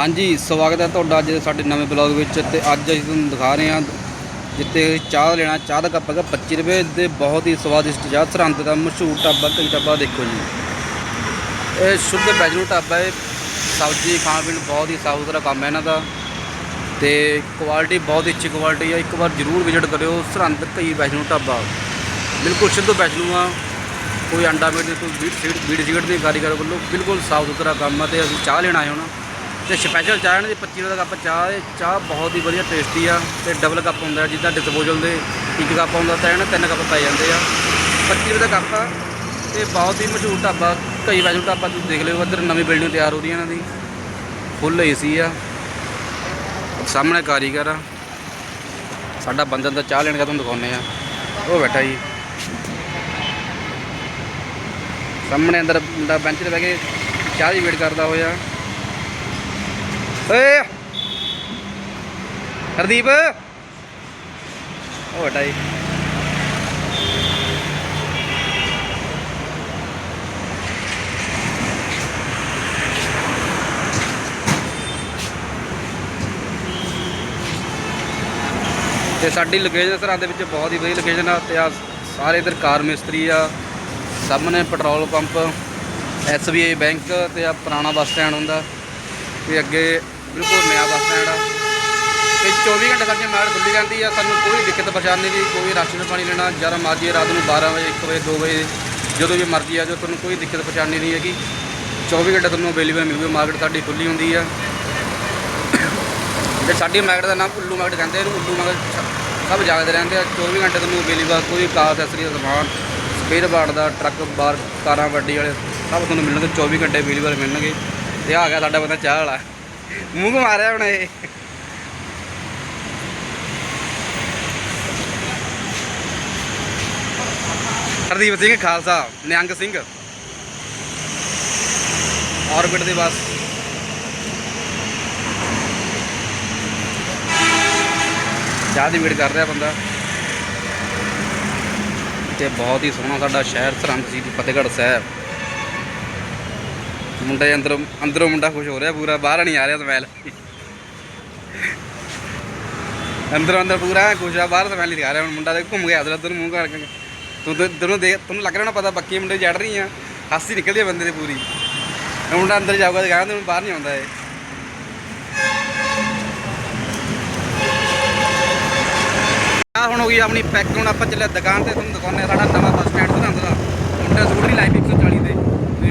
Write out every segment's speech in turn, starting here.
ਹਾਂਜੀ, ਸਵਾਗਤ ਹੈ ਤੁਹਾਡਾ ਅੱਜ ਦੇ ਸਾਡੇ ਨਵੇਂ ਬਲੌਗ ਵਿੱਚ ਤੇ ਅੱਜ ਅਸੀਂ ਤੁਹਾਨੂੰ ਦਿਖਾ ਰਹੇ ਹਾਂ ਜਿੱਥੇ ਅਸੀਂ ਚਾਹ ਲੈਣਾ, ਚਾਹ ਦਾ ਕੱਪ ਹੈਗਾ 25 ਰੁਪਏ ਦੇ ਬਹੁਤ ਹੀ ਸਵਾਦਿਸ਼ਟ ਚਾਹ, ਸਰਹੰਦ ਦਾ ਮਸ਼ਹੂਰ ਢਾਬਾ, ਕਈ ਢਾਬਾ ਦੇਖੋ ਜੀ। ਇਹ ਸ਼ੁੱਧ ਵੈਜਨੂ ਢਾਬਾ ਹੈ, ਸਬਜ਼ੀ ਖਾਣ ਪੀਣ ਬਹੁਤ ਹੀ ਸਾਫ਼ ਸੁਥਰਾ ਕੰਮ ਹੈ ਇਹਨਾਂ ਦਾ ਤੇ ਕੁਆਲਿਟੀ ਬਹੁਤ ਹੀ ਅੱਛੀ ਕੁਆਲਿਟੀ ਹੈ, ਇੱਕ ਵਾਰ ਜ਼ਰੂਰ ਵਿਜ਼ਿਟ ਕਰਿਓ, ਸਰਹੰਦ ਕਈ ਵੈਜਨੂ ਢਾਬਾ। ਬਿਲਕੁਲ ਸ਼ੁੱਧ ਵੈਜਨੂ ਆ, ਕੋਈ ਅੰਡਾ ਮੀਟ ਨਹੀਂ, ਕੋਈ ਬੀਟ ਸੀਟ ਬੀਟ ਸਿਗਰਟ ਦੀ ਕਾਰੀਗਰ ਵੱਲੋਂ ਬਿਲਕੁਲ ਸਾਫ਼ ਸੁਥਰਾ ਕੰਮ ਆ ਤੇ ਅਸੀਂ ਚਾਹ ਲੈਣਾ ਆਏ ਹੁਣ। ਤੇ ਸਪੈਸ਼ਲ ਚਾਹ ਇਹਨਾਂ ਦੀ 25 ਰੁਪਏ ਦਾ ਕੱਪ ਚਾਹ ਹੈ। ਚਾਹ ਬਹੁਤ ਹੀ ਵਧੀਆ ਟੇਸਟੀ ਆ ਤੇ ਡਬਲ ਕੱਪ ਹੁੰਦਾ ਜਿੱਦਾਂ ਡਿਸਪੋਜ਼ਲ ਦੇ ਇੱਕ ਕੱਪ ਹੁੰਦਾ, ਤਾਂ ਇਹਨਾਂ ਤਿੰਨ ਕੱਪ ਪੈ ਜਾਂਦੇ ਆ। 25 ਰੁਪਏ ਦਾ ਕੱਪ ਆ ਤੇ ਬਹੁਤ ਹੀ ਮਸ਼ਹੂਰ ਢਾਬਾ, ਕਈ ਵੈਜੂ ਢਾਬਾ ਤੁਸੀਂ ਦੇਖ ਲਿਓ, ਇੱਧਰ ਨਵੀਂ ਬਿਲਡਿੰਗ ਤਿਆਰ ਹੋ ਰਹੀ ਹੈ ਇਹਨਾਂ ਦੀ। ਫੁੱਲ ਏਸੀ ਆ। ਸਾਹਮਣੇ ਕਾਰੀਗਰ ਆ। ਸਾਡਾ ਬੰਦਾ ਦਾ ਚਾਹ ਲੈਣ ਦਾ ਤੁਹਾਨੂੰ ਦਿਖਾਉਂਦੇ ਆ। ਉਹ ਬੈਠਾ ਜੀ। ਸਾਹਮਣੇ ਅੰਦਰ ਮੁੰਡਾ ਬੈਂਚ ਤੇ ਬਹਿ ਕੇ ਚਾਹ ਦੀ ਵੇਟ ਕਰਦਾ ਹੋਇਆ। ਓਏ ਹਰਦੀਪ। ਉਹ ਬੈਠਾ ਜੀ। ਤੇ ਸਾਡੀ ਲੋਕੇਸ਼ਨ ਸਰਹੰਦ ਦੇ ਵਿੱਚ ਬਹੁਤ ਹੀ ਵਧੀਆ ਲੋਕੇਸ਼ਨ ਆ, ਤੇ ਆ ਸਾਰੇ ਇਧਰ ਕਾਰ ਮਿਸਤਰੀ ਆ। ਸਾਹਮਣੇ ਪੈਟਰੋਲ ਪੰਪ SBI ਬੈਂਕ ਤੇ ਆ ਪੁਰਾਣਾ ਬੱਸ ਸਟੈਂਡ ਹੁੰਦਾ। ਤੇ ਅੱਗੇ ਬਿਲਕੁਲ ਨਵਾਂ ਬੱਸ ਸਟੈਂਡ। ਆ ਤੇ 24 ਘੰਟੇ ਸਾਡੀ ਮਾਰਕੀਟ ਖੁੱਲੀ ਰਹਿੰਦੀ ਆ, ਸਾਨੂੰ ਕੋਈ ਦਿੱਕਤ ਪਰੇਸ਼ਾਨੀ ਨਹੀਂ, ਕੋਈ ਰਾਸ਼ਨ ਪਾਣੀ ਲੈਣਾ ਜਦ ਮਰਜ਼ੀ ਰਾਤ ਨੂੰ 12 ਵਜੇ 1 ਵਜੇ 2 ਵਜੇ, ਜਦੋਂ ਵੀ ਮਰਜ਼ੀ ਆ ਜਾਓ, ਤੁਹਾਨੂੰ ਕੋਈ ਦਿੱਕਤ ਪਰੇਸ਼ਾਨੀ ਨਹੀਂ ਹੈਗੀ। 24 ਘੰਟੇ ਤੁਹਾਨੂੰ ਅਵੇਲੇਬਲ ਮਿਲੂਗੀ, ਮਾਰਕੀਟ ਸਾਡੀ ਖੁੱਲੀ ਹੁੰਦੀ ਆ। ਤੇ ਸਾਡੀ ਮਾਰਕੀਟ ਦਾ ਨਾਮ ਉੱਲੂ ਮਾਰਕੀਟ ਕਹਿੰਦੇ ਆ ਉੱਲੂ ਮਾਰਕੀਟ ਸਭ ਜਾਗਦੇ ਰਹਿੰਦੇ ਆ। 24 ਘੰਟੇ ਤੁਹਾਨੂੰ ਅਵੇਲੇਬਲ ਕੋਈ ਕਾਰ ਅਸੈਸਰੀ ਦਾ ਸਮਾਨ ਸਪੇਅਰ ਪਾਰਟ ਦਾ, ਟਰੱਕ, ਬਾਰ, ਕਾਰਾਂ ਵੱਡੀ ਵਾਲੇ, ਸਭ ਤੁਹਾਨੂੰ ਮਿਲਣਗੇ 24 ਘੰਟੇ ਅਵੇਲੇਬਲ ਮਿਲਣਗੇ। ਤੇ ਆ ਗਿਆ ਸਾਡਾ ਬੰਦਾ ਚਾਹ ਵਾਲਾ। ਮੂੰਹ ਘੁਮਾ ਰਿਹਾ ਹੁਣ ਇਹ। ਹਰਦੀਪ ਸਿੰਘ ਖਾਲਸਾ, ਨਿਹੰਗ ਸਿੰਘ। ਆਰਬਿਟ ਦੇ ਬਸ। ਚਾਹ ਦੀ ਵੇਟ ਕਰ ਰਿਹਾ ਬੰਦਾ। ਤੇ ਬਹੁਤ ਹੀ ਸੋਹਣਾ ਸਾਡਾ ਸ਼ਹਿਰ, ਸਰਹੰਦ ਸੀ ਫਤਿਹਗੜ੍ਹ ਸਾਹਿਬ। ਮੁੰਡੇ ਅੰਦਰੋਂ ਅੰਦਰੋਂ ਮੁੰਡਾ ਖੁਸ਼ ਹੋ ਰਿਹਾ, ਪੂਰਾ ਬਾਹਰ ਨਹੀਂ ਆ ਰਿਹਾ ਸਮੈਲ ਅੰਦਰੋਂ ਅੰਦਰ ਪੂਰਾ ਖੁਸ਼ ਆ, ਬਾਹਰ ਸਮੈਲ ਨਹੀਂ ਆ ਰਿਹਾ। ਹੁਣ ਮੁੰਡਾ ਦੇ ਘੁੰਮ ਗਿਆ ਉਧਰ ਮੂੰਹ ਕਰਕੇ ਤੂੰ ਤੈਨੂੰ ਦੇ ਤੈਨੂੰ ਲੱਗ ਰਿਹਾ ਨਾ ਪਤਾ ਬੱਕੀ ਮੁੰਡੇ ਜੜ ਰਹੀ ਆ। ਹਾਸੀ ਨਿਕਲਦੀ ਆ ਬੰਦੇ ਦੀ ਪੂਰੀ। ਮੁੰਡਾ ਅੰਦਰ ਜਾਊਗਾ ਤੇ ਕਹਿੰਦਾ ਬਾਹਰ ਨਹੀਂ ਆਉਂਦਾ ਇਹ। ਆ ਹੁਣ ਹੋ ਗਈ ਆਪਣੀ ਪੈਕ ਹੁਣ ਆਪਾਂ ਚੱਲੇ ਦੁਕਾਨ ਤੇ, ਤੁਹਾਨੂੰ ਦੁਕਾਨੇ ਸਾਡਾ ਨਵਾਂ ਬੱਸ ਸਟੈਂਡ ਸਰਹੰਦ ਦਾ ਮੁੰਡਾ ਸਕੂਟਰੀ ਲਾਈਫ 140 ਦੇ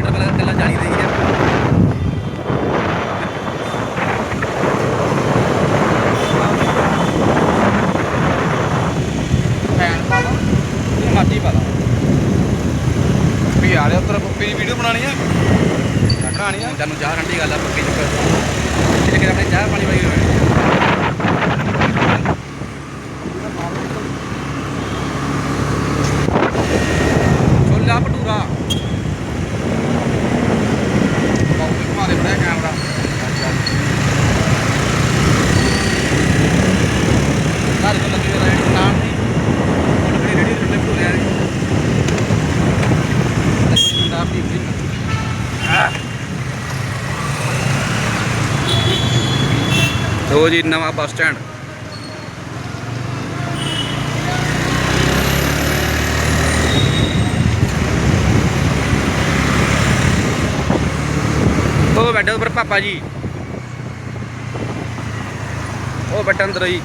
ਮੀਟਰ ਵਾਲਾ ਕੱਲਾ 40 ਦੇ ਹੀ। ਆ ਫੈਨ ਪਾ ਲਾ ਇਹ ਮਰਜ਼ੀ ਪਾ ਲਾ। ਵੀ ਆ ਰਿਹਾ ਉੱਤਰ ਪੱਪੀ ਦੀ ਵੀਡੀਓ ਬਣਾਣੀ ਆ। ਬਣਾਣੀ ਆ। ਤੈਨੂੰ ਚਾਹ ਠੰਡੀ ਗੱਲ ਆ ਪੱਪੀ ਚ ਜਿਹੜੇ ਕਿ ਆਪਣੇ ਚਾਹ ਪਾਣੀ ਵਾਲੀ ਹੋਣੀ ਛੋਲਾ ਭਟੂਰਾ ਬਾਬੂ ਘੁਮਾ ਦੇ ਬੜਾ ਕੈਮਰਾ ਸਾਰੇ ਤੋਂ ਲੱਗੇ ਹੋਏ ਰਹਿਣ ਨਾਮ ਦੀ ਉਹ ਲੱਗੀ ਰੇੜੀ ਛੋਲੇ ਭਟੂਰੇ ਵਾਲੀ ਨਾਮ ਦੀ ਸਿੰਘ ਲੋ ਜੀ ਨਵਾਂ ਬੱਸ ਸਟੈਂਡ। ਉਹ ਬੈਠੇ ਉੱਪਰ ਪਾਪਾ ਜੀ। ਉਹ ਬੈਠਾ ਅੰਦਰ ਜੀ